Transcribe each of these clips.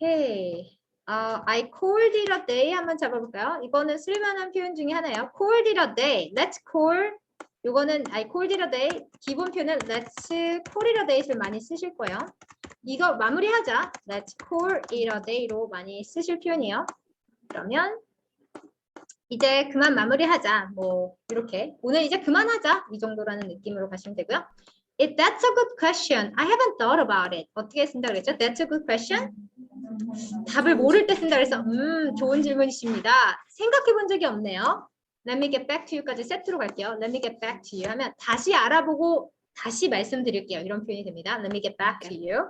오케이. 아, I called it a day 한번 잡아볼까요? 이거는 쓸만한 표현 중에 하나예요. called it a day. Let's call. 이거는 I called it a day. 기본 표현은 let's call it a day를 많이 쓰실 거예요. 이거 마무리하자. Let's call it a day로 많이 쓰실 표현이에요. 그러면 이제 그만 마무리하자. 뭐 이렇게 오늘 이제 그만하자. 이 정도라는 느낌으로 가시면 되고요. If that's a good question, I haven't thought about it. 어떻게 쓴다 그랬죠? That's a good question. 답을 모를 때 쓴다 그래서 음 좋은 질문이십니다. 생각해 본 적이 없네요. Let me get back to you까지 세트로 갈게요. Let me get back to you 하면 다시 알아보고 다시 말씀드릴게요. 이런 표현이 됩니다. Let me get back to you.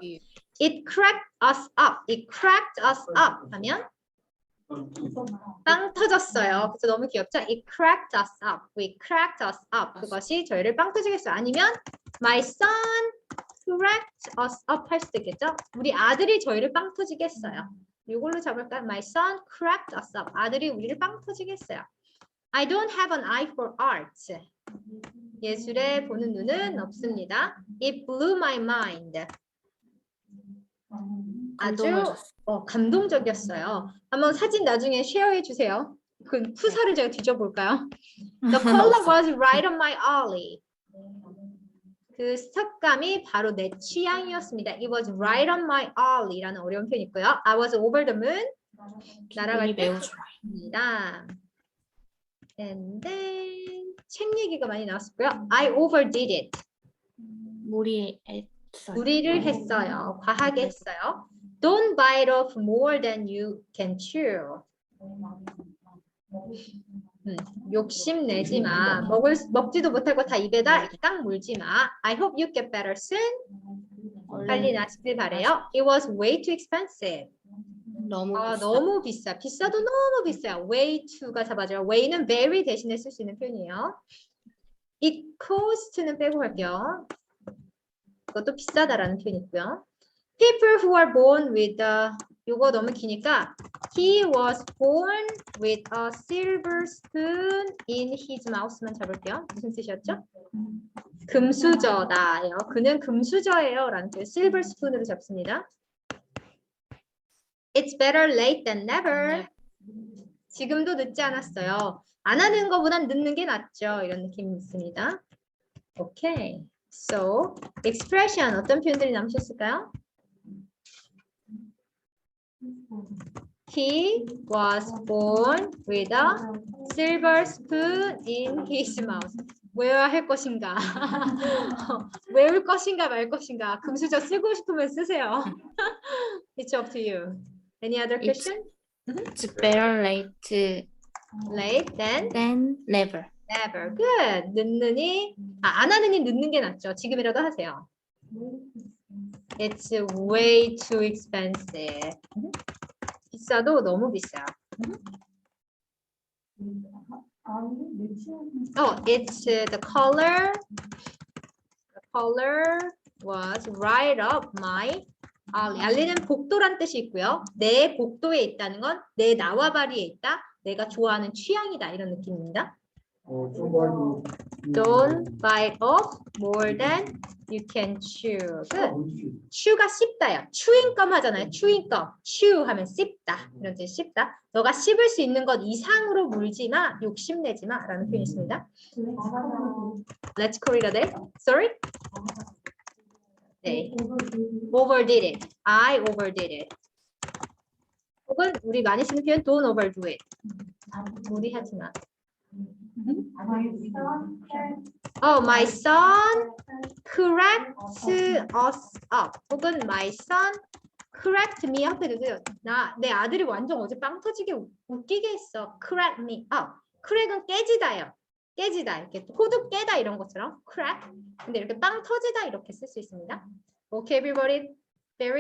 It cracked us up. It cracked us up 하면 빵 터졌어요. 그래서 너무 귀엽죠? It cracked us up. We cracked us up. 그것이 저희를 빵 터지겠어요. 아니면 my son cracked us up 할 수도 있겠죠? 우리 아들이 저희를 빵 터지게 했어요. 이걸로 잡을까요? My son cracked us up. 아들이 우리를 빵 터지게 했어요. I don't have an eye for art. 예술에 보는 눈은 없습니다. It blew my mind. 아주 어, 감동적이었어요. 한번 사진 나중에 쉐어해 주세요. 그 후사를 제가 뒤져볼까요? The color was right on my alley. 그 색감이 바로 내 취향이었습니다. It was right on my alley라는 어려운 표현 있고요. I was over the moon. 날아갈 때 매우 좋아요. 입니다. And then 책 얘기가 많이 나왔고요. I overdid it. 무리했어요. 무리를 했어요. 과하게 했어요. Don't bite off more than you can chew. 음, 욕심 내지 마. 먹을 수- 먹지도 못하고 다 입에다 딱 물지 마. I hope you get better soon. 빨리 나시길 바래요. It was way too expensive. 너무 아, 비싸. 너무 비싸. 비싸도 너무 비싸요. way to가 잡아줘요. way는 very 대신에 쓸 수 있는 표현이에요. it cost는 빼고 갈게요. 그것도 비싸다라는 표현이 있고요. people who are born with a 요거 너무 기니까 he was born with a silver spoon in his mouth만 잡을게요. 무슨 뜻이었죠? 금수저다요. 그는 금수저예요. 라는 뜻. silver spoon으로 잡습니다. It's better late than never. 지금도 늦지 않았어요. 안 하는 것보단 늦는 게 낫죠. 이런 느낌이 있습니다. 오케이. So, expression 어떤 표현들이 남으셨을까요? He was born with a silver spoon in his mouth. 외워야 할 것인가? 외울 것인가 말 것인가? 금수저 쓰고 싶으면 쓰세요. It's up to you. Any other It's- question? It's better late Late than than never. never. Good. 늦느니 아, 안 하느니 늦는 게 낫죠. 지금이라도 하세요. It's way too expensive. 비싸도 너무 비싸. Oh, it's the color. The color was right up my alley. 알리는 복도란 뜻이 있고요. 내 복도에 있다는 건 내 나와바리에 있다. 내가 좋아하는 취향이다. 이런 느낌입니다. 어, Don't bite off more than you can chew. Good. chew가 씹다요. chewing껌 하잖아요. chewing껌. chew 하면 씹다. 이런 뜻 씹다. 너가 씹을 수 있는 것 이상으로 물지 마. 욕심내지 마. 라는 표현이 있습니다. Let's call it a day. Sorry? 네. overdid it. I overdid it. 혹은 우리 많이 쓰는 표현 don't overdo it. 무리하지 마. Oh, my son cracked us up. 혹은 my son cracked me up 해도 나, 내 아들이 완전 어제 빵 터지게 웃- 웃기게 했어. crack me up. crack은 깨지다요. 깨지다. 이렇게 호두 깨다 이런 것처럼 crack. 근데 이렇게 빵 터지다 이렇게 쓸 수 있습니다. Okay, everybody.